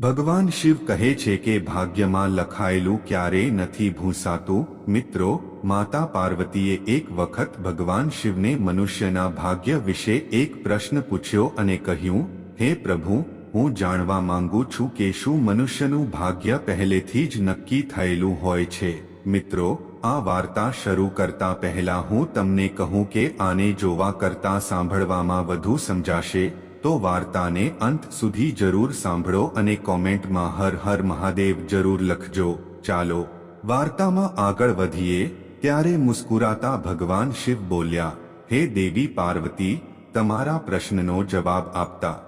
ભગવાન શિવ કહે છે કે ભાગ્યમાં લખાયેલું ક્યારેય નથી ભૂંસાતું. મિત્રો, માતા પાર્વતીએ એક વખત ભગવાન શિવને મનુષ્યના ભાગ્ય વિશે એક પ્રશ્ન પૂછ્યો અને કહ્યું, હે પ્રભુ, હું જાણવા માંગુ છું કે શું મનુષ્યનું ભાગ્ય પહેલેથી જ નક્કી થયેલું હોય છે. મિત્રો, આ વાર્તા શરૂ કરતા પહેલા હું તમને કહું કે આને જોવા કરતા સાંભળવામાં વધુ સમજાશે. તો વાર્તાને અંત સુધી જરૂર સાંભળો અને કોમેન્ટમાં હર હર મહાદેવ જરૂર લખજો. ચાલો, વાર્તામાં આગળ વધીએ, ત્યારે મુસ્કુરાતા ભગવાન શિવ બોલ્યા, હે દેવી પાર્વતી, તમારા પ્રશ્નનો જવાબ આપતા.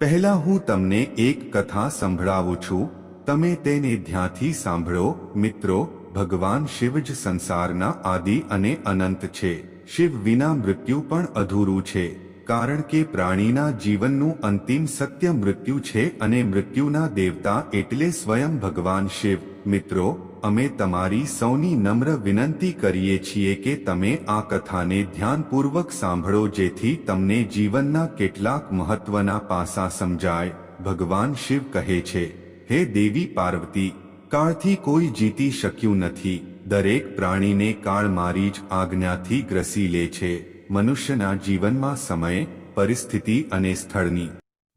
પહેલા હું તમને એક કથા સંભળાવું છું, તમે તેને ધ્યાનથી સાંભળો, મિત્રો, ભગવાન શિવ જ સંસારના આદિ અને અનંત છે. શિવ વિના મૃત્યુ પણ અધૂરું છે. કારણ કે પ્રાણીના જીવનનું અંતિમ સત્ય મૃત્યુ છે અને મૃત્યુના દેવતા એટલે સ્વયં ભગવાન શિવ. મિત્રો, અમે તમારી સૌની નમ્ર વિનંતી કરીએ છીએ કે તમે આ કથાને ધ્યાનપૂર્વક સાંભળો જેથી તમને જીવનના કેટલાક મહત્વના પાસા સમજાય. ભગવાન શિવ કહે છે, હે દેવી પાર્વતી, કાળથી કોઈ જીતી શક્યું નથી. દરેક પ્રાણીને કાળ મારી જ આજ્ઞાથી ગ્રસી લે છે. મનુષ્યના જીવનમાં સમય, પરિસ્થિતિ અને સ્થળની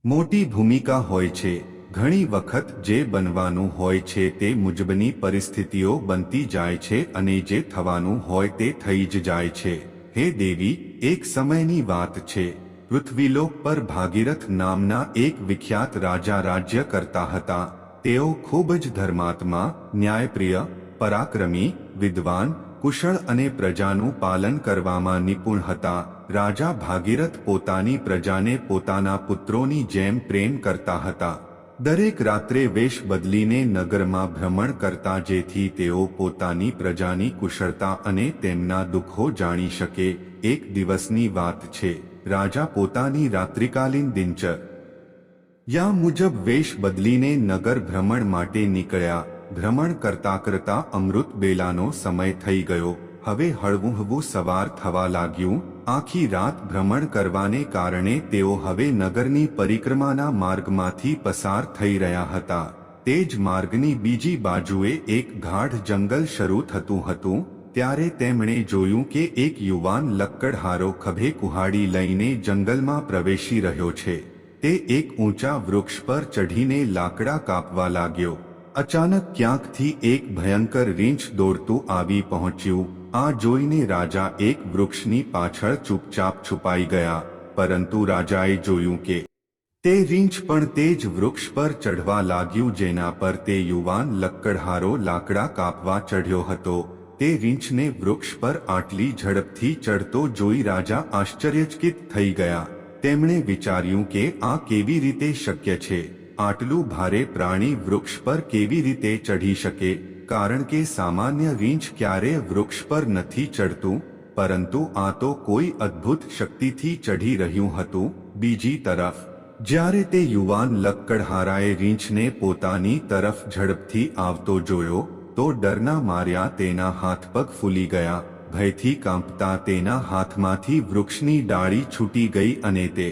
મોટી ભૂમિકા હોય છે. ઘણી વખત જે બનવાનું હોય છે તે મુજબની પરિસ્થિતિઓ બનતી જાય છે અને જે થવાનું હોય તે થઈ જ જાય છે. હે દેવી, એક સમયની વાત છે. પૃથ્વીલોક પર ભાગીરથ નામના એક વિખ્યાત રાજા રાજ્ય કરતા હતા. તેઓ ખૂબ જ ધર્માત્મા, ન્યાયપ્રિય, પરાક્રમી, વિદ્વાન કુશળ અને પ્રજાનું પાલન કરવામાં નિપુણ હતા. રાજા ભાગીરથ પોતાની પ્રજાને પોતાના પુત્રોની જેમ પ્રેમ કરતા હતા. દરેક રાત્રે વેશ બદલીને નગરમાં ભ્રમણ કરતા જેથી તેઓ પોતાની પ્રજાની કુશળતા અને તેમના દુઃખો જાણી શકે. એક દિવસની વાત છે. રાજા પોતાની રાત્રિકાલીન દિનચર યા મુજબ વેશ બદલીને નગર ભ્રમણ માટે નીકળ્યા. ભ્રમણ કરતા કરતા અમૃત બેલાનો સમય થઈ ગયો. હવે હળવું હળવું સવાર થવા લાગ્યું. આખી રાત ભ્રમણ કરવાને કારણે તેઓ હવે નગરની પરિક્રમાના માર્ગમાંથી પસાર થઈ રહ્યા હતા. તે જ માર્ગની બીજી બાજુએ એક ગાઢ જંગલ શરૂ થતું હતું. ત્યારે તેમણે જોયું કે એક યુવાન લક્કડહારો ખભે કુહાડી લઈને જંગલમાં પ્રવેશી રહ્યો છે. તે એક ઊંચા વૃક્ષ પર ચઢીને લાકડા કાપવા લાગ્યો. અચાનક ક્યાંકથી એક ભયંકર રીંછ દોડતું આવી પહોંચ્યું. આ જોઈને રાજા એક વૃક્ષની પાછળ ચૂપચાપ છુપાઈ ગયા. પરંતુ રાજાએ જોયું કે તે રીંછ પણ તે જ વૃક્ષ પર ચઢવા લાગ્યું જેના પર તે યુવાન લક્કડહારો લાકડા કાપવા ચઢ્યો હતો. તે રીંછને વૃક્ષ પર આટલી ઝડપથી ચડતો જોઈ રાજા આશ્ચર્યચકિત થઈ ગયા. તેમણે વિચાર્યું કે આ કેવી રીતે શક્ય છે? આટલું ભારે પ્રાણી વૃક્ષ પર કેવી રીતે ચઢી શકે? કારણ કે સામાન્ય રીંછ ક્યારે વૃક્ષ પર નથી ચડતું પરંતુ આ તો કોઈ અદ્ભુત શક્તિથી ચઢી રહ્યું હતું. બીજી તરફ, જ્યારે તે યુવાન લક્કડહારાએ રીંછને પોતાની તરફ ઝડપથી આવતો જોયો, તો ડરના માર્યા તેના હાથ પગ ફૂલી ગયા. ભયથી કાંપતા તેના હાથમાંથી વૃક્ષની ડાળી છૂટી ગઈ અને તે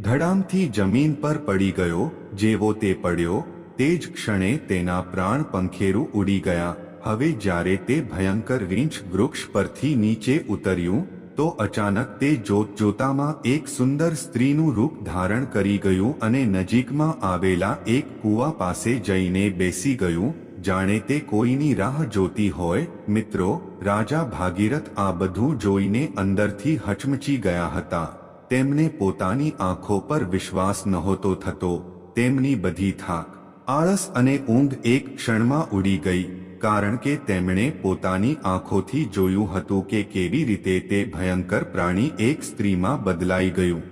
ધડામથી જમીન પર પડી ગયો, જેવો તે પડ્યો, તે જ ક્ષણે તેના પ્રાણ પંખેરું ઉડી ગયા. હવે જ્યારે તે ભયંકર રીંછ વૃક્ષ પરથી નીચે ઉતર્યું, તો અચાનક તે જોત જોતામાં એક સુંદર સ્ત્રીનું રૂપ ધારણ કરી ગયું અને નજીકમાં આવેલા એક કૂવા પાસે જઈને બેસી ગયું. જાણે તે કોઈની રાહ જોતી હોય. મિત્રો, રાજા ભાગીરથ આ બધું જોઈને અંદરથી હચમચી ગયા હતા. તેમને પોતાની આંખો પર વિશ્વાસ નહોતો થતો, તેમની બધી થાક, આળસ અને ઊંઘ એક ક્ષણમાં ઉડી ગઈ, કારણ કે તેમણે પોતાની આંખોથી જોયું હતું કે કેવી રીતે તે ભયંકર પ્રાણી એક સ્ત્રીમાં બદલાઈ ગયું.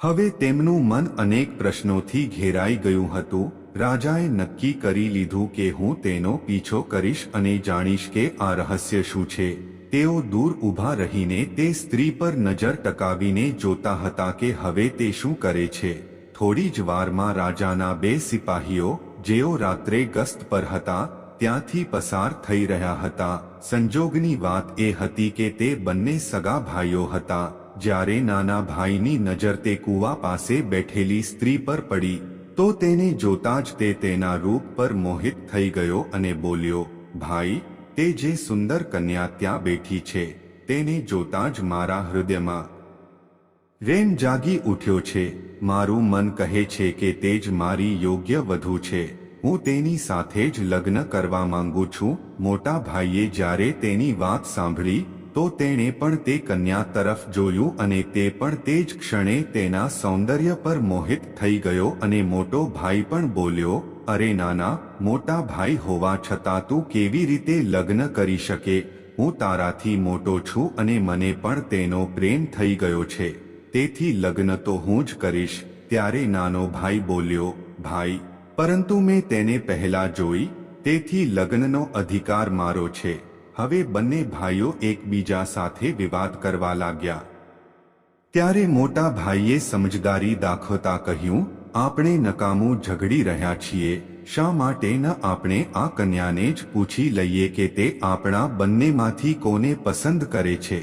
હવે તેમનું મન અનેક પ્રશ્નોથી ઘેરાઈ ગયું હતું, રાજાએ નક્કી કરી લીધું કે હું તેનો પીછો કરીશ અને જાણીશ કે આ રહસ્ય શું છે. તેઓ દૂર ઊભા રહીને તે સ્ત્રી પર નજર ટકાવીને જોતા હતા કે હવે તે શું કરે છે. થોડી જ વારમાં રાજાના બે સિપાહીઓ, જેઓ રાત્રે ગસ્ત પર હતા, ત્યાંથી પસાર થઈ રહ્યા હતા. સંજોગની વાત એ હતી કે તે બંને સગા ભાઈઓ હતા. જ્યારે નાના ભાઈની નજર તે કૂવા પાસે બેઠેલી સ્ત્રી પર પડી, તો તેને જોતા જ તે તેના રૂપ પર મોહિત થઈ ગયો અને બોલ્યો, ભાઈ તે જે સુંદર કન્યા ત્યાં બેઠી છે, તેને જોતા જ મારા હૃદયમાં રેમ જાગી ઉઠ્યો છે. મારું મન કહે છે કે તે જ મારી યોગ્ય વધુ છે. હું તેની સાથે જ લગ્ન કરવા માંગુ છું. મોટા ભાઈએ જ્યારે તેની વાત સાંભળી, તો તેણે પણ તે કન્યા તરફ જોયું અને તે પણ તે જ ક્ષણે તેના સૌંદર્ય પર મોહિત થઈ ગયો અને મોટો ભાઈ પણ બોલ્યો અરે નાના, મોટા ભાઈ હોવા છતાં તું કેવી રીતે લગ્ન કરી શકે? હું તારાથી મોટો છું અને મને પણ તેનો પ્રેમ થઈ ગયો છે. તેથી લગ્ન તો હું જ કરીશ, ત્યારે નાનો ભાઈ બોલ્યો, ભાઈ, પરંતુ મેં તેને પહેલા જોઈ, તેથી લગ્નનો અધિકાર મારો છે. હવે બંને ભાઈઓ એકબીજા સાથે વિવાદ કરવા લાગ્યા. ત્યારે મોટા ભાઈએ સમજદારી દાખવતા કહ્યું આપણે નકામું ઝઘડી રહ્યા છીએ, શા માટે ન આપણે આ કન્યાને જ પૂછી લઈએ કે તે આપણા બંનેમાંથી કોને પસંદ કરે છે?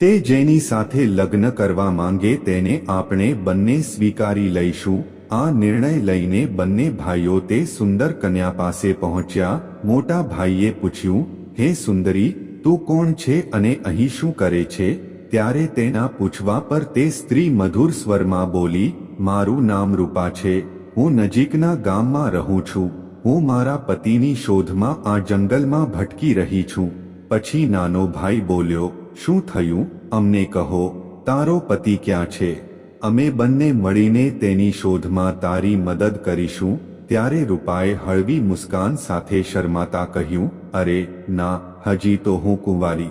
તે જેની સાથે લગ્ન કરવા માંગે તેને આપણે બંને સ્વીકારી લઈશું. આ નિર્ણય લઈને બંને ભાઈઓ તે સુંદર કન્યા પાસે પહોંચ્યા. મોટા ભાઈએ પૂછ્યું, હે સુંદરી, તું કોણ છે અને અહીં શું કરે છે? ત્યારે તેના પૂછવા પર તે સ્ત્રી મધુર સ્વરમાં બોલી મારું નામ રૂપા છે. હું નજીકના ગામમાં રહું છું. હું મારા પતિની શોધમાં આ જંગલમાં ભટકી રહી છું. પછી નાનો ભાઈ બોલ્યો, શું થયું? અમને કહો, તારો પતિ ક્યાં છે? અમે બંને મળીને તેની શોધમાં તારી મદદ કરીશું. ત્યારે રૂપાએ હળવી મુસ્કાન સાથે શરમાતા કહ્યું, અરે, ના, હજી તો હું કુંવારી.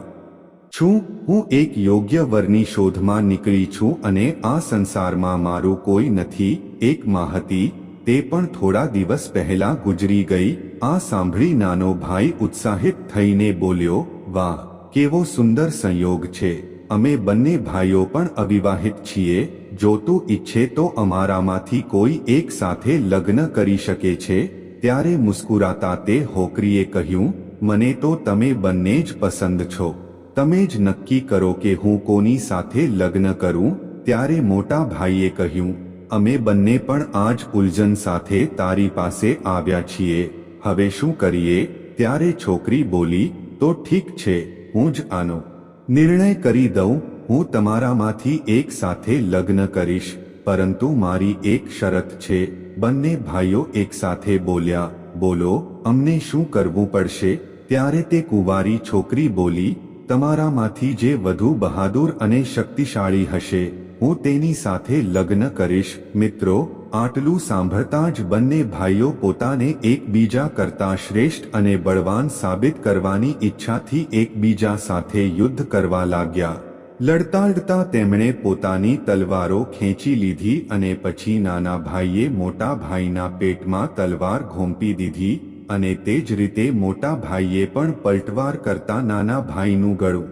છું, હું એક યોગ્ય વરની શોધમાં નીકળી છું અને આ સંસારમાં મારું કોઈ નથી, એક માં હતી તે પણ થોડા દિવસ પહેલા ગુજરી ગઈ, આ સાંભળી નાનો ભાઈ ઉત્સાહિત થઈને બોલ્યો, વાહ, કેવો સુંદર સંયોગ છે, અમે બંને ભાઈઓ પણ અવિવાહિત છીએ, જો તું ઈચ્છે તો અમારામાંથી કોઈ એક સાથે લગ્ન કરી શકે છે. ત્યારે મુસ્કુરાતા તે હોકરીએ કહ્યું, મને તો તમે બંને જ પસંદ છો. તમે જ નક્કી કરો કે હું કોની સાથે લગ્ન કરું? ત્યારે મોટા ભાઈએ કહ્યું, અમે બંને પણ આ જ ઉલઝન સાથે તારી પાસે આવ્યા છીએ. હવે શું કરીએ? ત્યારે છોકરી બોલી, તો ઠીક છે, હું જ આનો. નિર્ણય કરી દઉં, હું તમારામાંથી એક સાથે લગ્ન કરીશ. પરંતુ મારી એક શરત છે. બંને ભાઈઓ એક સાથે બોલ્યા, બોલો, અમને શું કરવું પડશે? ત્યારે તે કુંવારી છોકરી બોલી તમારામાંથી જે વધુ બહાદુર અને શક્તિશાળી હશે, હું તેની સાથે લગ્ન કરીશ. મિત્રો, આટલું સાંભળતા જ બંને ભાઈઓ પોતાને એકબીજા કરતા શ્રેષ્ઠ અને બળવાન સાબિત કરવાની ઈચ્છાથી એકબીજા સાથે યુદ્ધ કરવા લાગ્યા. લડતા લડતા તેમણે પોતાની તલવારો ખેંચી લીધી અને પછી નાના ભાઈએ મોટા ભાઈના પેટમાં તલવાર ઘોંપી દીધી. અને તે જ રીતે મોટા ભાઈએ પણ પલટવાર કરતા નાના ભાઈનું ગળું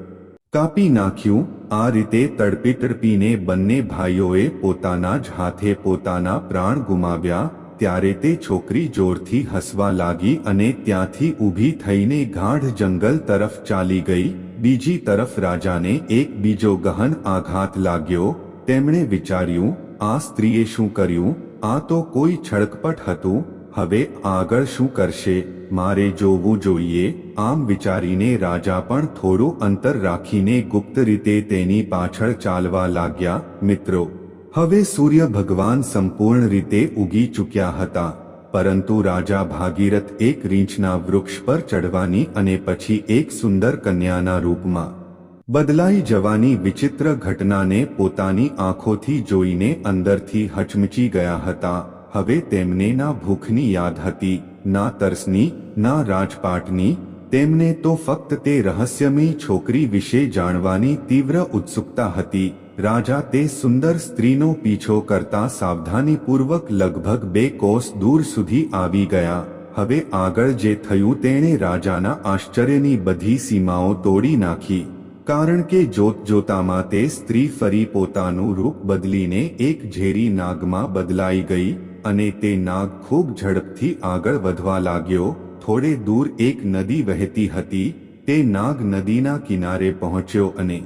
કાપી નાખ્યું. આ રીતે તડપી તડપીને બંને ભાઈઓએ પોતાના જ હાથે પોતાના પ્રાણ ગુમાવ્યા. ત્યારે તે છોકરી જોરથી હસવા લાગી અને ત્યાંથી ઊભી થઈને ગાઢ જંગલ તરફ ચાલી ગઈ. બીજી તરફ રાજાને એક બીજો ગહન આઘાત લાગ્યો. તેમણે વિચાર્યું, આ સ્ત્રીએ શું કર્યું? આ તો કોઈ છળકપટ હતું. હવે આગળ શું કરશે? મારે જોવું જોઈએ. આમ વિચારીને રાજા પણ થોડું અંતર રાખીને ગુપ્ત રીતે તેની પાછળ ચાલવા લાગ્યા. મિત્રો, હવે સૂર્ય ભગવાન સંપૂર્ણ રીતે ઉગી ચૂક્યા હતા. પરંતુ રાજા ભાગીરથ એક રીંછના વૃક્ષ પર ચડવાની અને પછી એક સુંદર કન્યાના રૂપમાં બદલાઈ જવાની વિચિત્ર ઘટનાને પોતાની આંખોથી જોઈને અંદરથી હચમચી ગયા હતા. હવે તેમને ના ભૂખની યાદ હતી, ના તરસની, ના રાજપાટની, તેમને તો ફક્ત તે રહસ્યમય છોકરી વિશે જાણવાની તીવ્ર ઉત્સુકતા હતી. રાજા તે સુંદર સ્ત્રીનો પીછો કરતા સાવધાનીપૂર્વક લગભગ બે કોસ દૂર સુધી આવી ગયા. હવે આગળ જે થયું તેણે રાજાના આશ્ચર્યની બધી સીમાઓ તોડી નાખી. કારણ કે જોત જોતામાં તે સ્ત્રી ફરી પોતાનું રૂપ બદલીને એક ઝેરી નાગમાં બદલાઈ ગઈ. અને તે નાગ ખૂબ ઝડપથી આગળ વધવા લાગ્યો. થોડે દૂર એક નદી વહેતી હતી. તે નાગ નદીના કિનારે પહોંચ્યો અને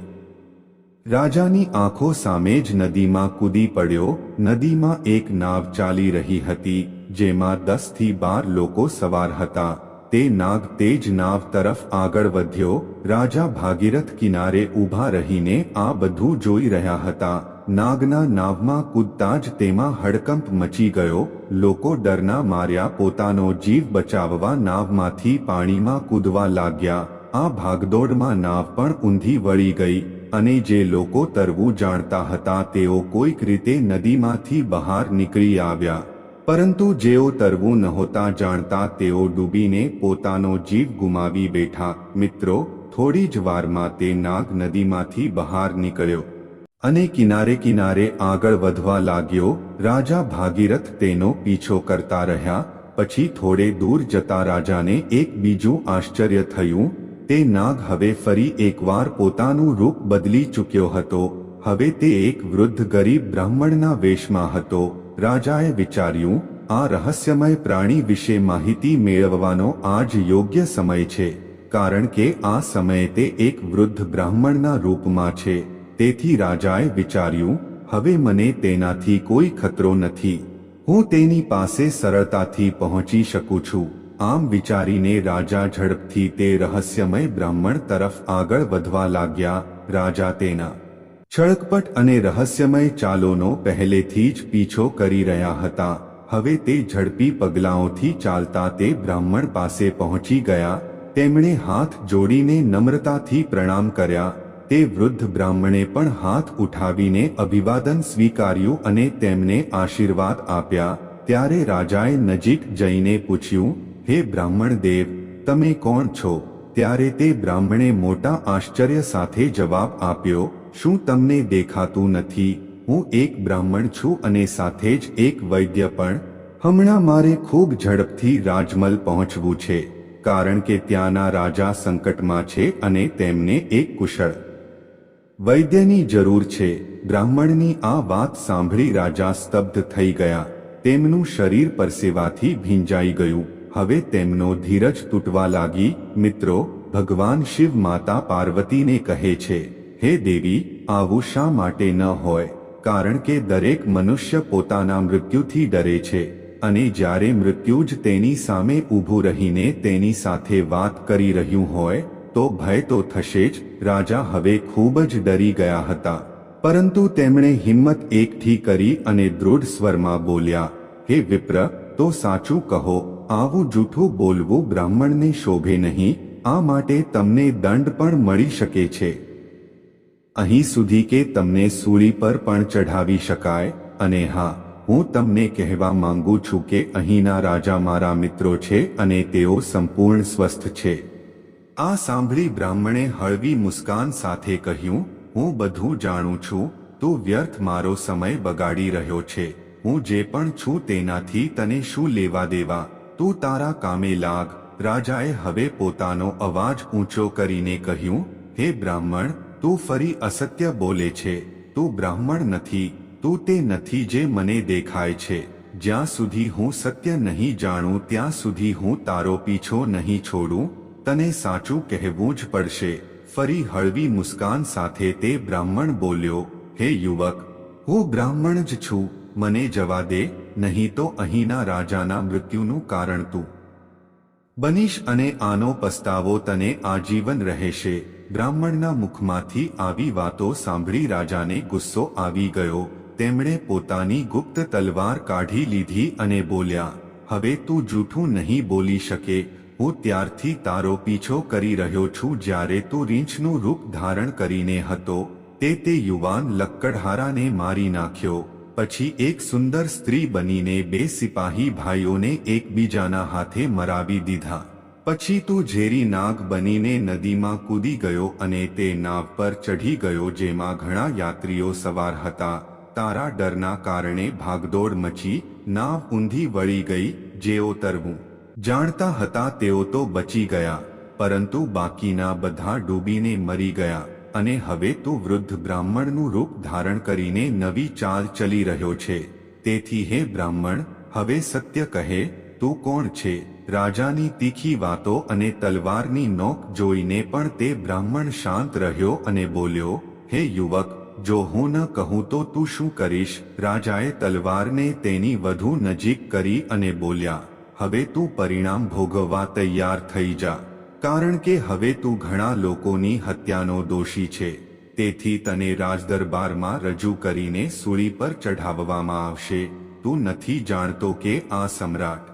રાજાની આંખો સામે જ નદીમાં કૂદી પડ્યો. નદીમાં એક નાવ ચાલી રહી હતી, જેમાં દસથી બાર લોકો સવાર હતા. તે નાગ તે જ નાવ તરફ આગળ વધ્યો. રાજા ભાગીરથ કિનારે ઊભા રહીને આ બધું જોઈ રહ્યા હતા. નાગના નાવમાં કૂદતા જ તેમાં હડકંપ મચી ગયો. લોકો ડરના માર્યા પોતાનો જીવ બચાવવા નાવમાંથી પાણીમાં કૂદવા લાગ્યા. આ ભાગદોડમાં નાવ પણ ઊંધી વળી ગઈ અને જે લોકો તરવું જાણતા હતા તેઓ કોઈક રીતે નદીમાંથી બહાર નીકળી આવ્યા. પરંતુ જેઓ તરવું નહોતા જાણતા તેઓ ડૂબીને પોતાનો જીવ ગુમાવી બેઠા. મિત્રો, થોડી જ વારમાં તે નાગ નદીમાંથી બહાર નીકળ્યો. અને કિનારે કિનારે આગળ વધવા લાગ્યો, રાજા ભાગીરથ તેનો પીછો કરતા રહ્યા, પછી થોડે દૂર જતા રાજાને એક બીજું આશ્ચર્ય થયું, તે નાગ હવે ફરી એકવાર પોતાનું રૂપ બદલી ચૂક્યો હતો, હવે તે એક વૃદ્ધ ગરીબ બ્રાહ્મણના વેશમાં હતો, રાજાએ વિચાર્યું, આ રહસ્યમય પ્રાણી વિશે માહિતી મેળવવાનો આજ યોગ્ય સમય છે, કારણ કે આ સમયે તે એક વૃદ્ધ બ્રાહ્મણના રૂપમાં છે. તેથી રાજાએ વિચાર્યું, હવે મને તેનાથી કોઈ ખતરો નથી. હું તેની પાસે સરળતાથી પહોંચી શકું છું. આમ વિચારીને રાજા ઝડપથી તે રહસ્યમય બ્રાહ્મણ તરફ આગળ વધવા લાગ્યા. રાજા તેના છળકપટ અને રહસ્યમય ચાલોનો પહેલેથી જ પીછો કરી રહ્યા હતા. હવે તે ઝડપી પગલાંઓથી ચાલતા તે બ્રાહ્મણ પાસે પહોંચી ગયા. તેમણે હાથ જોડીને નમ્રતાથી પ્રણામ કર્યા. તે વૃદ્ધ બ્રાહ્મણે પણ હાથ ઉઠાવીને અભિવાદન સ્વીકાર્યું અને તેમને આશીર્વાદ આપ્યા. ત્યારે રાજાએ નજીક જઈને પૂછ્યું, હે બ્રાહ્મણ દેવ, તમે કોણ છો? ત્યારે તે બ્રાહ્મણે મોટા આશ્ચર્ય સાથે જવાબ આપ્યો, શું તમને દેખાતું નથી? હું એક બ્રાહ્મણ છું અને સાથે જ એક વૈદ્ય પણ. હમણાં મારે ખૂબ ઝડપથી રાજમલ પહોંચવું છે, કારણ કે ત્યાંના રાજા સંકટમાં છે અને તેમને એક કુશળ વૈદ્યની જરૂર છે. બ્રાહ્મણની આ વાત સાંભળી રાજા સ્તબ્ધ થઈ ગયા. તેમનું શરીર પરસેવાથી ભીંજાઈ ગયું. હવે તેમનો ધીરજ તૂટવા લાગી. મિત્રો, ભગવાન શિવ માતા પાર્વતીને કહે છે, હે દેવી, આવું શા માટે ન હોય? કારણ કે દરેક મનુષ્ય પોતાના મૃત્યુથી ડરે છે. અને જ્યારે મૃત્યુ જ તેની સામે ઊભું રહીને તેની સાથે વાત કરી રહ્યું હોય તો ભય તો થશે જ. રાજા હવે ખૂબ જ ડરી ગયા હતા. પરંતુ તેમણે હિંમત એકઠી કરી અને દૃઢ સ્વરમાં બોલ્યા, હે વિપ્ર, તો સાચું કહો, આવું જૂઠું બોલવું બ્રાહ્મણને શોભે નહીં. આ માટે તમને દંડ પણ મળી શકે છે. અહીં સુધી કે તમને સૂળી પર પણ ચઢાવી શકાય. અને હા, હું તમને કહેવા માંગુ છું કે અહીંના રાજા મારા મિત્રો છે અને તેઓ સંપૂર્ણ સ્વસ્થ છે. આ સાંભળી બ્રાહ્મણે હળવી મુસ્કાન સાથે કહ્યું, હું બધું જાણું છું, તું વ્યર્થ મારો સમય બગાડી રહ્યો છે. હું જે પણ છું તેનાથી તને શું લેવા દેવા? તું તારા કામે લાગ. રાજાએ હવે પોતાનો અવાજ ઊંચો કરીને કહ્યું, હે બ્રાહ્મણ, તું ફરી અસત્ય બોલે છે. તું બ્રાહ્મણ નથી, તું તે નથી જે મને દેખાય છે. જ્યાં સુધી હું સત્ય નહીં જાણું, ત્યાં સુધી હું તારો પીછો નહીં છોડું. તને સાચું કહેવું જ પડશે. ફરી હળવી મુસ્કાન સાથે તે બ્રાહ્મણ બોલ્યો, હે યુવક, હું બ્રાહ્મણ જ છું. મને જવા દે, નહીં તો અહીંના રાજાના મૃત્યુનું કારણ તું. બનીશ અને આનો પસ્તાવો તને આજીવન રહેશે. બ્રાહ્મણના મુખમાંથી આવી વાતો સાંભળી રાજાને ગુસ્સો આવી ગયો. તેમણે પોતાની ગુપ્ત તલવાર કાઢી લીધી અને બોલ્યા, હવે તું જૂઠું નહીં બોલી શકે. હું ત્યારથી તારો પીછો કરી રહ્યો છું જ્યારે તું રીંછનું રૂપ ધારણ કરીને હતો, તે તે યુવાન લક્કડહારાને મારી નાખ્યો. પછી એક સુંદર સ્ત્રી બનીને બે સિપાહી ભાઈઓને એકબીજાના હાથે મરાવી દીધા. પછી તું ઝેરી નાગ બનીને નદીમાં કૂદી ગયો અને તે નાવ પર ચઢી ગયો જેમાં ઘણા યાત્રીઓ સવાર હતા. તારા ડરના કારણે ભાગદોડ મચી, નાવ ઊંધી વળી ગઈ, જેઓ તરવું જાણતા હતા તેઓ તો બચી ગયા, પરંતુ બાકીના બધા ડૂબીને મરી ગયા, અને હવે તો વૃદ્ધ બ્રાહ્મણનું રૂપ ધારણ કરીને નવી ચાલ ચલી રહ્યો છે. તેથી હે બ્રાહ્મણ, હવે સત્ય કહે, તું કોણ છે? રાજાની તીખી વાતો અને તલવારની નોક જોઈને પણ તે બ્રાહ્મણ શાંત રહ્યો અને બોલ્યો, હે યુવક, જો હું ન કહું તો તું શું કરીશ? રાજાએ તલવારને તેની વધુ નજીક કરી અને બોલ્યા હવે તું પરિણામ ભોગવવા તૈયાર થઈ જા. કારણ કે હવે તું ઘણા લોકોની હત્યાનો દોષી છે. તેથી તને રાજદરબારમાં રજૂ કરીને સૂળી પર ચઢાવવામાં આવશે. તું નથી જાણતો કે આ સમ્રાટ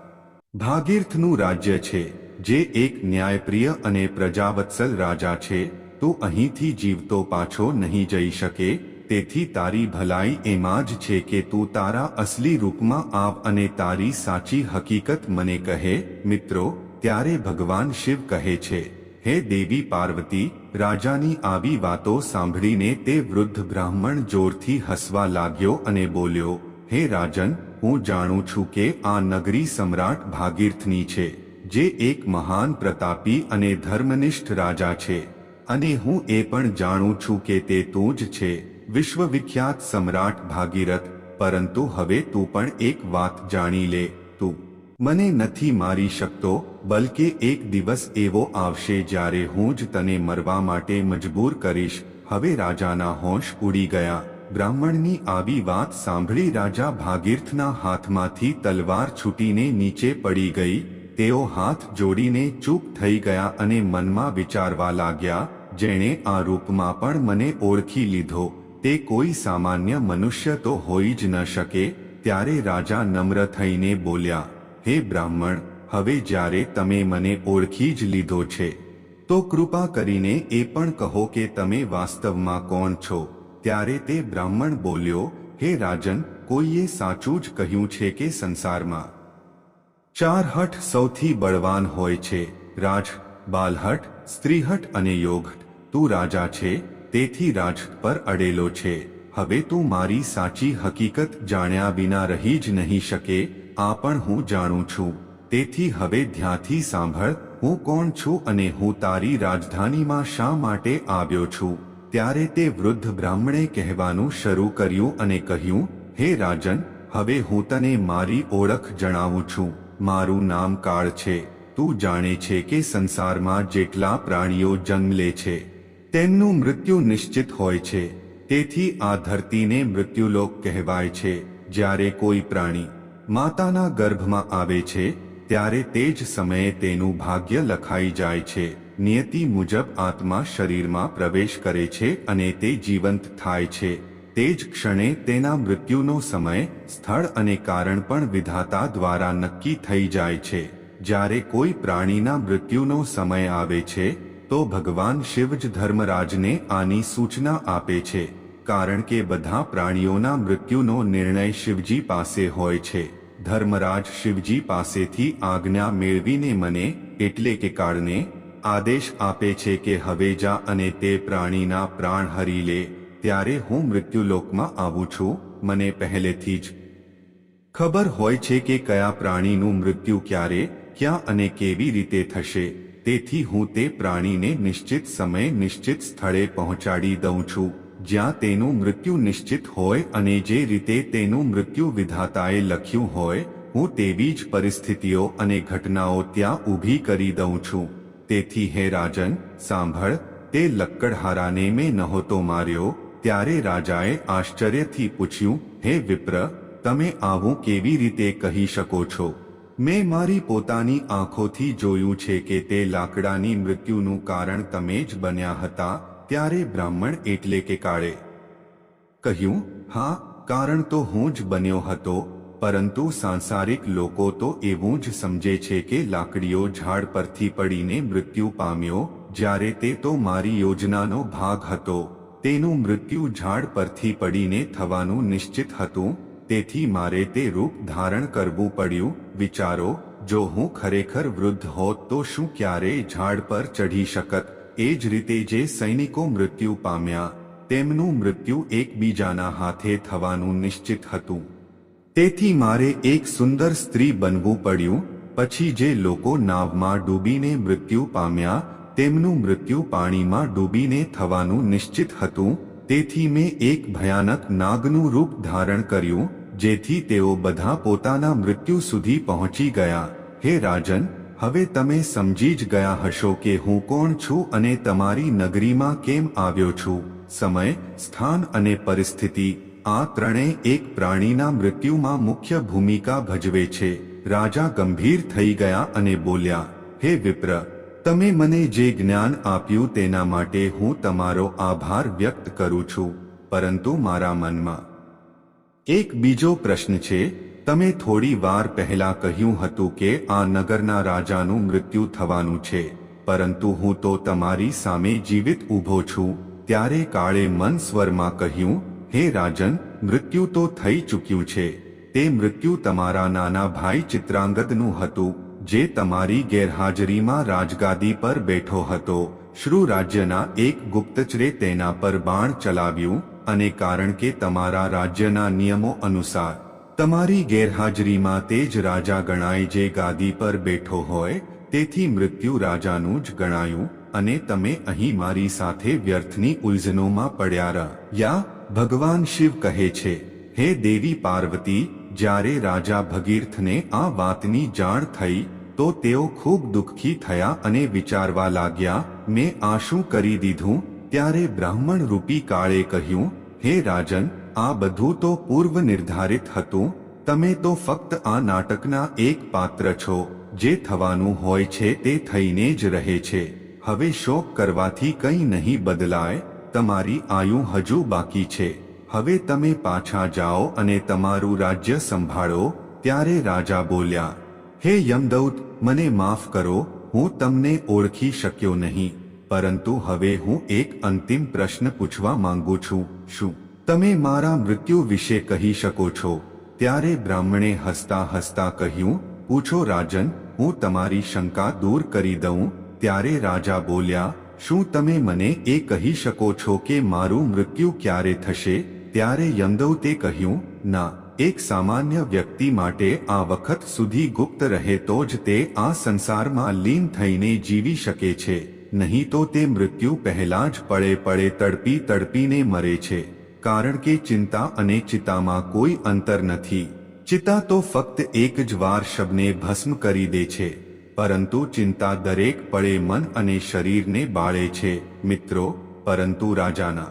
ભાગીર્થનું રાજ્ય છે, જે એક ન્યાયપ્રિય અને પ્રજાવત્સલ રાજા છે. તું અહીંથી જીવતો પાછો નહીં જઈ શકે તેથી તારી ભલાઈ એમાં જ છે કે તું તારા અસલી રૂપમાં આવ અને તારી સાચી હકીકત મને કહે, મિત્રો, ત્યારે ભગવાન શિવ કહે છે, હે દેવી પાર્વતી, રાજાની આવી વાતો સાંભળીને તે વૃદ્ધ બ્રાહ્મણ જોરથી હસવા લાગ્યો અને બોલ્યો, હે રાજન, હું જાણું છું કે આ નગરી સમ્રાટ ભાગીરથની છે, જે એક મહાન પ્રતાપી અને ધર્મનિષ્ઠ રાજા છે, અને હું એ પણ જાણું છું કે તે તું જ છે. વિશ્વવિખ્યાત સમ્રાટ ભાગીરથ, પરંતુ હવે તું પણ એક વાત જાણી લે, તું. મને નથી મારી શકતો, બલકે એક દિવસ એવો આવશે જ્યારે હું જ તને મરવા માટે મજબૂર કરીશ. હવે રાજાના હોશ ઉડી ગયા. બ્રાહ્મણની આવી વાત સાંભળી રાજા ભાગીરથના હાથમાંથી તલવાર છૂટીને નીચે પડી ગઈ. તેઓ હાથ જોડીને ચૂપ થઈ ગયા અને મનમાં વિચારવા લાગ્યા, જેણે આ રૂપમાં પણ મને ઓળખી લીધો. તે કોઈ સામાન્ય મનુષ્ય તો હોઈ જ ન શકે? ત્યારે રાજા નમ્ર થઈને બોલ્યા, હે બ્રાહ્મણ, હવે જ્યારે તમે મને ઓળખી જ લીધો છે, તો કૃપા કરીને એ પણ કહો કે તમે વાસ્તવમાં કોણ છો. ત્યારે તે બ્રાહ્મણ બોલ્યો, હે રાજન, કોઈએ સાચું જ કહ્યું છે કે સંસારમાં ચારહઠ સૌથી બળવાન હોય છે, રાજ, બાલહટ, સ્ત્રીહટ અને યોગહટ. તું રાજા છે તેથી રાજ પર અડેલો છે. હવે તું મારી સાચી હકીકત જાણ્યા વિના રહી જ નહીં શકે, આ પણ હું જાણું છું. તેથી હવે ધ્યાનથી સાંભળ, હું કોણ છું અને હું તારી રાજધાનીમાં શા માટે આવ્યો છું? ત્યારે તે વૃદ્ધ બ્રાહ્મણે કહેવાનું શરૂ કર્યું અને કહ્યું, હે રાજન, હવે હું તને મારી ઓળખ જણાવું છું. મારું નામ કાળ છે. તું જાણે છે કે સંસારમાં જેટલા પ્રાણીઓ જન્મ લે છે. તેમનું મૃત્યુ નિશ્ચિત હોય છે. તેથી આ ધરતીને મૃત્યુલોક કહેવાય છે. જ્યારે કોઈ પ્રાણી માતાના ગર્ભમાં આવે છે, ત્યારે તે જ સમયે તેનું ભાગ્ય લખાઈ જાય છે. નિયતિ મુજબ આત્મા શરીરમાં પ્રવેશ કરે છે અને તે જીવંત થાય છે. તે જ ક્ષણે તેના મૃત્યુનો સમય, સ્થળ અને કારણ પણ વિધાતા દ્વારા નક્કી થઈ જાય છે. જ્યારે કોઈ પ્રાણીના મૃત્યુનો સમય આવે છે તો ભગવાન શિવ જ ધર્મરાજને આની સૂચના આપે છે, કારણ કે બધા પ્રાણીઓના મૃત્યુનો નિર્ણય શિવજી પાસે હોય છે. ધર્મરાજ શિવજી પાસેથી આજ્ઞા મેળવીને મને, એટલે કે કાળને, આદેશ આપે છે કે હવે જા અને તે પ્રાણીના પ્રાણ હરી લે, ત્યારે હું મૃત્યુલોકમાં આવું છું, મને પહેલેથી જ ખબર હોય છે કે કયા પ્રાણીનું મૃત્યુ ક્યારે, ક્યાં અને કેવી રીતે થશે. તેથી હું તે પ્રાણીને નિશ્ચિત સમયે નિશ્ચિત સ્થળે પહોંચાડી દઉં છું, જ્યાં તેનું મૃત્યુ નિશ્ચિત હોય અને જે રીતે તેનું મૃત્યુ વિધાતાએ લખ્યું હોય, હું તેવી જ પરિસ્થિતિઓ અને ઘટનાઓ ત્યાં ઊભી કરી દઉં છું. તેથી હે રાજન, સાંભળ, તે લક્કડહારાને મેં નહોતો માર્યો, ત્યારે રાજાએ આશ્ચર્યથી પૂછ્યું, હે વિપ્ર, તમે આવું કેવી રીતે કહી શકો છો? મેં મારી પોતાની આંખોથી જોયું છે કે તે લાકડાની મૃત્યુનું કારણ તમે જ બન્યા હતા ત્યારે બ્રાહ્મણ એટલે કે કાળે. કહ્યું, હા, કારણ તો હું જ બન્યો હતો, પરંતુ સાંસારિક લોકો તો એવું જ સમજે છે કે લાકડીઓ ઝાડ પરથી પડીને મૃત્યુ પામ્યો, જ્યારે તે તો મારી યોજનાનો ભાગ હતો. તેનું મૃત્યુ ઝાડ પરથી પડીને થવાનું નિશ્ચિત હતું તેથી મારે તે રૂપ ધારણ કરવું પડ્યું. વિચારો, જો હું ખરેખર વૃદ્ધ હોત તો શું ક્યારેય ઝાડ પર ચઢી શકત? એ જ રીતે જે સૈનિકો મૃત્યુ પામ્યા, તેમનું મૃત્યુ એકબીજાના હાથે થવાનું નિશ્ચિત હતું. તેથી મારે એક સુંદર સ્ત્રી બનવું પડ્યું. પછી જે લોકો નાવમાં ડૂબીને મૃત્યુ પામ્યા, તેમનું મૃત્યુ પાણીમાં ડૂબીને થવાનું નિશ્ચિત હતું. તેથી મેં એક ભયાનક નાગનું રૂપ ધારણ કર્યું. જેથી તેઓ બધા પોતાના મૃત્યુ સુધી પહોંચી ગયા. હે રાજન, હવે તમે સમજી જ ગયા હશો કે હું કોણ છું અને તમારી નગરીમાં કેમ આવ્યો છું. સમય, સ્થાન અને પરિસ્થિતિ, આ ત્રણેય એક પ્રાણીના મૃત્યુમાં મુખ્ય ભૂમિકા ભજવે છે. રાજા ગંભીર થઈ ગયા અને બોલ્યા, હે વિપ્ર, તમે મને જે જ્ઞાન આપ્યું તેના માટે હું તમારો આભાર વ્યક્ત કરું છું, પરંતુ મારા મનમાં એક બીજો પ્રશ્ન છે, તમે થોડી વાર પહેલા કહ્યું હતું કે આ નગરના રાજાનું મૃત્યુ થવાનું છે, પરંતુ હું તો તમારી સામે જીવિત ઊભો છું, ત્યારે કાળે મન સ્વરમાં કહ્યું, હે રાજન, મૃત્યુ તો થઈ ચૂક્યું છે, તે મૃત્યુ તમારા નાના ભાઈ ચિત્રાંગદનું હતું, જે તમારી ગેરહાજરીમાં રાજગાદી પર બેઠો હતો, શ્રુ રાજ્યના એક ગુપ્તચરે તેના પર બાણ ચલાવ્યું અને કારણ કે તમારા રાજ્યના નિયમો અનુસાર તમારી ગેરહાજરીમાં તે જ રાજા ગણાય જે ગાદી પર બેઠો હોય, તેથી મૃત્યુ રાજાનું જ ગણાયું, અને તમે અહીં મારી સાથે વ્યર્થની ઉલઝનોમાં પડ્યા રહ્યા ભગવાન શિવ કહે છે, હે દેવી પાર્વતી, જ્યારે રાજા ભગીરથને આ વાતની જાણ થઈ, તો તેઓ ખૂબ દુઃખી થયા અને વિચારવા લાગ્યા, મેં આ શું કરી દીધું? ત્યારે બ્રાહ્મણ રૂપી કાળે કહ્યું, હે રાજન, આ બધું તો પૂર્વ નિર્ધારિત હતું. તમે તો ફક્ત આ નાટકના એક પાત્ર છો. જે થવાનું હોય છે તે થઈને જ રહે છે. હવે શોક કરવાથી કંઈ નહીં બદલાય. તમારી આયુ હજુ બાકી છે. હવે તમે પાછા જાઓ અને તમારું રાજ્ય સંભાળો. ત્યારે રાજા બોલ્યા, હે યમદૌત, મને માફ કરો. હું તમને ઓળખી શક્યો નહીં. પરંતુ હવે હું એક અંતિમ પ્રશ્ન પૂછવા માંગુ છું. શું તમે મારા મૃત્યુ વિશે કહી શકો છો? ત્યારે બ્રાહ્મણે હસતા હસતા કહ્યું, પૂછો રાજન, હું તમારી શંકા દૂર કરી દઉં. ત્યારે રાજા બોલ્યા, શું તમે મને એ કહી શકો છો કે મારું મૃત્યુ ક્યારે થશે? ત્યારે યમદૌતે કહ્યું, ના, એક સામાન્ય વ્યક્તિ માટે આ વખત સુધી ગુપ્ત રહે તો જ તે આ સંસારમાં લીન થઈને જીવી શકે છે. નહીં તો તે મૃત્યુ પહેલા જ પડે પડે તડપી તડપીને મરે છે. કારણ કે ચિંતા અને ચિતામાં કોઈ અંતર નથી. ચિતા તો ફક્ત એક જ વાર શબને ભસ્મ કરી દે છે. પરંતુ ચિંતા દરેક પળે મન અને શરીરને બાળે છે, મિત્રો, પરંતુ રાજાના.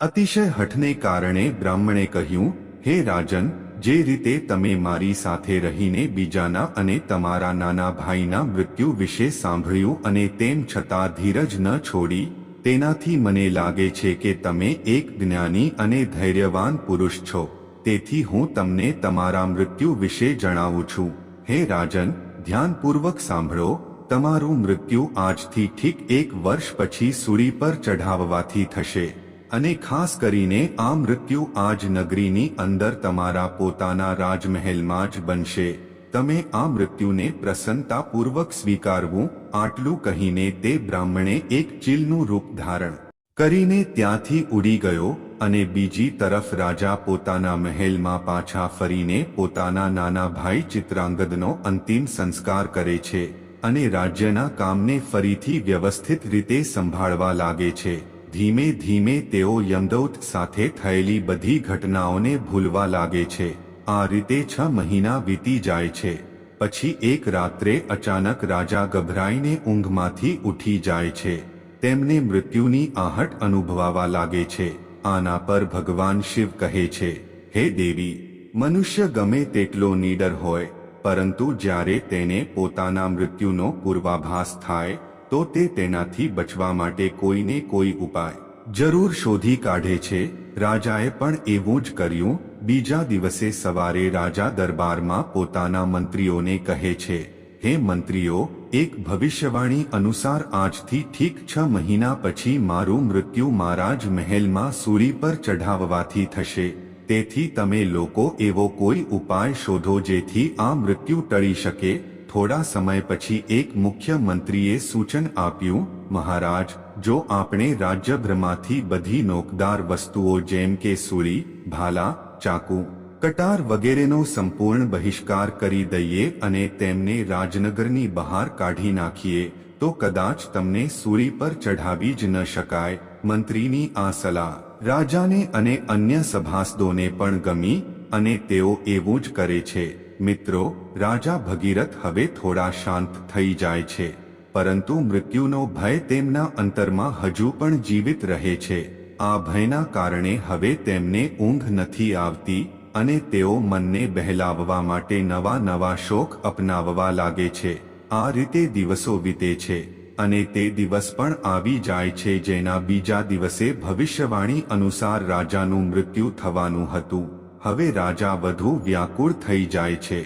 અતિશય હઠને કારણે બ્રાહ્મણે કહ્યું, હે રાજન જે રીતે તમે મારી સાથે રહીને બીજાના અને તમારા નાના ભાઈના મૃત્યુ વિશે સાંભળ્યું અને તેમ છતાં ધીરજ ન છોડી, તેનાથી મને લાગે છે કે તમે એક જ્ઞાની અને ધૈર્યવાન પુરુષ છો. તેથી હું તમને તમારા મૃત્યુ વિશે જણાવું છું. હે રાજન, ધ્યાનપૂર્વક સાંભળો, તમારું મૃત્યુ આજથી ઠીક એક વર્ષ પછી સૂરી પર ચઢાવવાથી થશે. અને ખાસ કરીને આ મૃત્યુ આજ નગરીની અંદર તમારા પોતાના રાજમહેલમાં જ બનશે. તમે આ મૃત્યુને પ્રસન્નતાપૂર્વક સ્વીકારવું, આટલું કહીને તે બ્રાહ્મણે એક ચીલનું રૂપ ધારણ કરીને ત્યાંથી ઉડી ગયો અને બીજી તરફ રાજા પોતાના મહેલમાં પાછા ફરીને પોતાના નાના ભાઈ ચિત્રાંગદનો અંતિમ સંસ્કાર કરે છે અને રાજ્યના કામને ફરીથી વ્યવસ્થિત રીતે સંભાળવા લાગે છે. ધીમે ધીમે તેઓ યમદૌત સાથે થયેલી બધી ઘટનાઓને ભૂલવા લાગે છે. આ રીતે છ મહિના વીતી જાય છે. પછી એક રાત્રે અચાનક રાજા ગભરાઈને ઊંઘમાંથી ઉઠી જાય છે. તેમને મૃત્યુની આહટ અનુભવાવા લાગે છે. આના પર ભગવાન શિવ કહે છે, હે દેવી, મનુષ્ય ગમે તેટલો નીડર હોય, પરંતુ જ્યારે તેને પોતાના મૃત્યુનો પૂર્વાભાસ થાય તો તે તેનાથી બચવા માટે કોઈને કોઈ ઉપાય જરૂર શોધી કાઢે છે. રાજાએ પણ એવું જ કર્યું. બીજા દિવસે સવારે રાજા દરબારમાં પોતાના મંત્રીઓને કહે છે, હે મંત્રીઓ, એક ભવિષ્યવાણી અનુસાર આજથી ઠીક છ મહિના પછી મારું મૃત્યુ મારા જ મહેલમાં સૂરી પર ચઢાવવાથી થશે. તેથી તમે લોકો એવો કોઈ ઉપાય શોધો જેથી આ મૃત્યુ ટળી શકે? થોડા સમય પછી એક મુખ્યમંત્રીએ સૂચન આપ્યું, મહારાજ, જો આપણે રાજ્યભ્રમાંથી બધી નોકદાર વસ્તુઓ જેમ કે સૂરી, ભાલા, ચાકુ, કટાર વગેરેનો સંપૂર્ણ બહિષ્કાર કરી દઈએ અને તેમને રાજનગરની બહાર કાઢી નાખીએ, તો કદાચ તમને સૂરી પર ચઢાવી જ ન શકાય. મંત્રીની આ સલાહ રાજાને અને અન્ય સભાસદોને પણ ગમી અને તેઓ એવું જ કરે છે. મિત્રો, રાજા ભગીરથ હવે થોડા શાંત થઈ જાય છે, પરંતુ મૃત્યુનો ભય તેમના અંતરમાં હજુ પણ જીવિત રહે છે. આ ભયના કારણે હવે તેમને ઊંઘ નથી આવતી અને તેઓ મનને બહેલાવવા માટે નવા નવા શોખ અપનાવવા લાગે છે. આ રીતે દિવસો વીતે છે અને તે દિવસ પણ આવી જાય છે જેના બીજા દિવસે ભવિષ્યવાણી અનુસાર રાજાનું મૃત્યુ થવાનું હતું. હવે રાજા વધુ વ્યાકુળ થઈ જાય છે.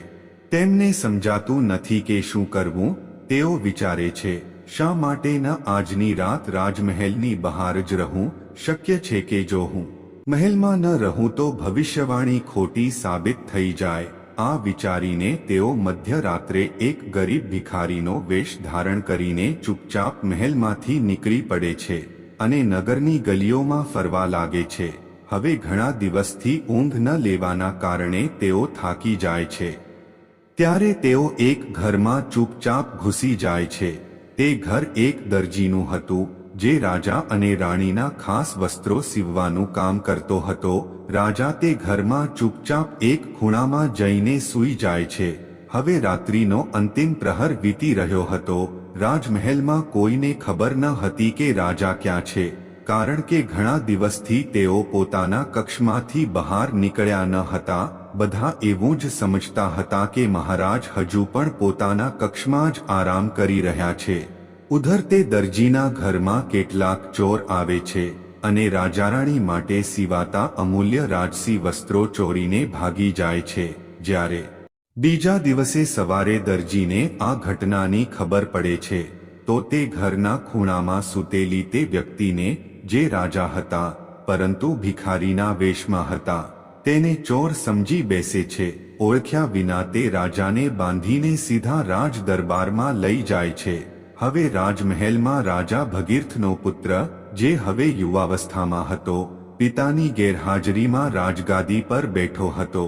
તેમને સમજાતું નથી કે શું કરવું, તેઓ વિચારે છે, શા માટે ન આજની રાત રાજમહેલની બહાર જ રહું, શક્ય છે કે જો હું મહેલમાં ન રહું તો ભવિષ્યવાણી ખોટી સાબિત થઈ જાય. આ વિચારીને તેઓ મધ્યરાત્રે એક ગરીબ ભિખારીનો વેશ ધારણ કરીને ચૂપચાપ મહેલમાંથી નીકળી પડે છે અને નગરની ગલીઓમાં ફરવા લાગે છે. હવે ઘણા દિવસથી ઊંઘ ન લેવાના કારણે તેઓ થાકી જાય છે. ત્યારે તેઓ એક ઘરમાં ચૂપચાપ ઘૂસી જાય છે. તે ઘર એક દરજીનું હતું, જે રાજા અને રાણીના ખાસ વસ્ત્રો સીવવાનું કામ કરતો હતો. રાજા તે ઘરમાં ચૂપચાપ એક ખૂણામાં જઈને સૂઈ જાય છે. હવે રાત્રિનો અંતિમ પ્રહર વીતી રહ્યો હતો. રાજમહેલમાં કોઈને ખબર ન હતી કે રાજા ક્યાં છે. કારણ કે ઘણા દિવસથી તેઓ પોતાના કક્ષમાંથી બહાર નીકળ્યા ન હતા, બધા એવું જ સમજતા હતા કે મહારાજ હજુ પણ પોતાના કક્ષમાં જ આરામ કરી રહ્યા છે. ઉધર તે દરજીના ઘરમાં કેટલાક ચોર આવે છે અને રાજારાણી માટે સીવાતા અમૂલ્ય રાજસી વસ્ત્રો ચોરીને ભાગી જાય છે. જ્યારે બીજા દિવસે સવારે દરજીને આ ઘટનાની ખબર પડે છે, તો તે ઘરના ખૂણામાં સૂતેલી તે વ્યક્તિને જે રાજા હતા, પરંતુ ભિખારીના વેશમાં હતા. તેને ચોર સમજી બેસે છે, ઓળખ્યા વિના તે રાજાને બાંધીને સીધા રાજ દરબારમાં લઈ જાય છે. હવે રાજમહેલમાં રાજા ભગીરથનો પુત્ર, જે હવે યુવાવસ્થામાં હતો, પિતાની ગેરહાજરીમાં રાજગાદી પર બેઠો હતો.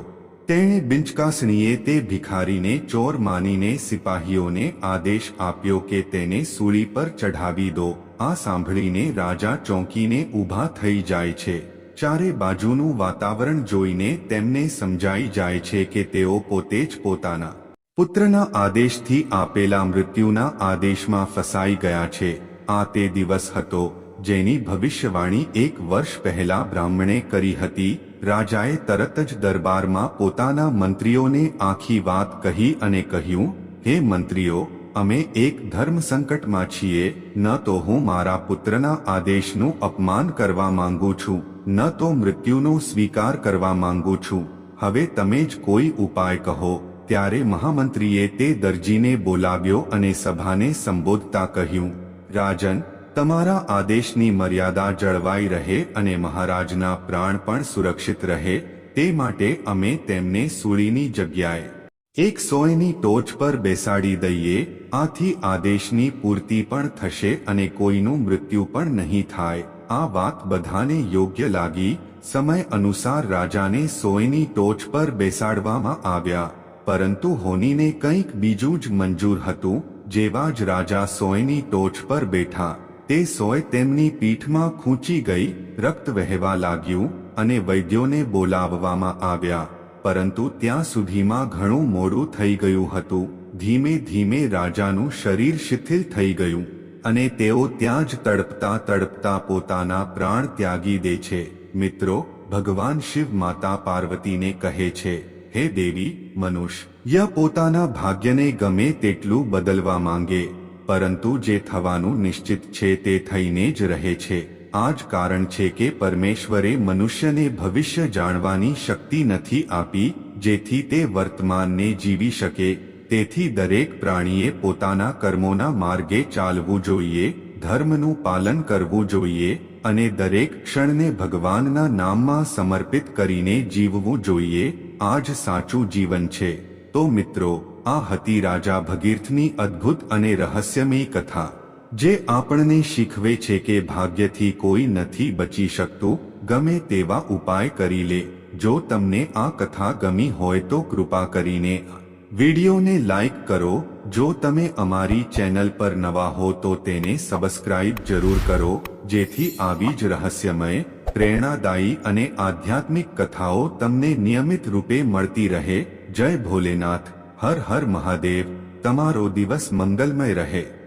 તેણે બિંચકાસણીએ તે ભિખારીને ચોર માનીને સિપાહીઓને આદેશ આપ્યો કે તેને સૂળી પર ચઢાવી દો. આ સાંભળીને રાજા ચોંકીને ઊભા થઈ જાય છે. ચારે બાજુનું વાતાવરણ જોઈને તેમને સમજાઈ જાય છે કે તેઓ પોતે જ પોતાના પુત્રના આદેશથી આપેલા મૃત્યુના આદેશમાં ફસાઈ ગયા છે. આ તે દિવસ હતો જેની ભવિષ્યવાણી એક વર્ષ પહેલા બ્રાહ્મણે કરી હતી. રાજાએ તરત જ દરબારમાં પોતાના મંત્રીઓને આખી વાત કહી અને કહ્યું, હે મંત્રીઓ અમે એક ધર્મ સંકટમાં છીએ, ન તો હું મારા પુત્રના આદેશનું અપમાન કરવા માંગુ છું, ન તો મૃત્યુનો સ્વીકાર કરવા માંગુ છું. હવે તમે જ કોઈ ઉપાય કહો. ત્યારે મહામંત્રીએ તે દરજીને બોલાવ્યો અને સભાને સંબોધતા કહ્યું, રાજન, તમારા આદેશની મર્યાદા જળવાઈ રહે અને મહારાજના પ્રાણ પણ સુરક્ષિત રહે, તે માટે અમે તેમને સૂળીની જગ્યાએ એક સોયની ટોચ પર બેસાડી દઈએ, આથી આદેશની પૂર્તિ પણ થશે અને કોઈનું મૃત્યુ પણ નહીં થાય. આ વાત બધાને યોગ્ય લાગી, સમય અનુસાર રાજાને સોયની ટોચ પર બેસાડવામાં આવ્યા. પરંતુ હોનીને કંઈક બીજું જ મંજૂર હતું, જેવા જ રાજા સોયની ટોચ પર બેઠા. તે સોય તેમની પીઠમાં ખૂંચી ગઈ, રક્ત વહેવા લાગ્યું અને વૈદ્યોને બોલાવવામાં આવ્યા. પરંતુ ત્યાં સુધીમાં ઘણું મોડું થઈ ગયું હતું. ધીમે ધીમે રાજાનું શરીર શિથિલ થઈ ગયું અને તેઓ ત્યાં જ તડપતા તડપતા પોતાના પ્રાણ ત્યાગી દે છે. મિત્રો, ભગવાન શિવ માતા પાર્વતીને કહે છે, હે દેવી, મનુષ્ય પોતાના ભાગ્યને ગમે તેટલું બદલવા માંગે, પરંતુ જે થવાનું નિશ્ચિત છે તે થઈને જ રહે છે. આ જ કારણ છે કે પરમેશ્વરે મનુષ્યને ભવિષ્ય જાણવાની શક્તિ નથી આપી, જેથી તે વર્તમાનને જીવી શકે. તેથી દરેક પ્રાણીએ પોતાના કર્મોના માર્ગે ચાલવું જોઈએ, ધર્મનું પાલન કરવું જોઈએ, અને દરેક ક્ષણને ભગવાનના નામમાં સમર્પિત કરીને જીવવું જોઈએ. આ જ સાચું જીવન છે. તો મિત્રો, આ હતી રાજા ભગીરથની અદ્ભુત અને રહસ્યમય કથા. જે આપણને શીખવે છે કે ભાગ્યથી કોઈ નથી બચી શકતું, ગમે તેવા ઉપાય કરી લે. જો તમને આ કથા ગમી હોય તો કૃપા કરીને વિડિયોને લાઇક કરો. જો તમે અમારી ચેનલ પર નવા હો તો તેને સબસ્ક્રાઇબ જરૂર કરો, જેથી આવી જ રહસ્યમય, પ્રેરણાદાયી અને આધ્યાત્મિક કથાઓ તમને નિયમિત રૂપે મળતી રહે. જય ભોલેનાથ. હર હર મહાદેવ. તમારો દિવસ મંગલમય રહે.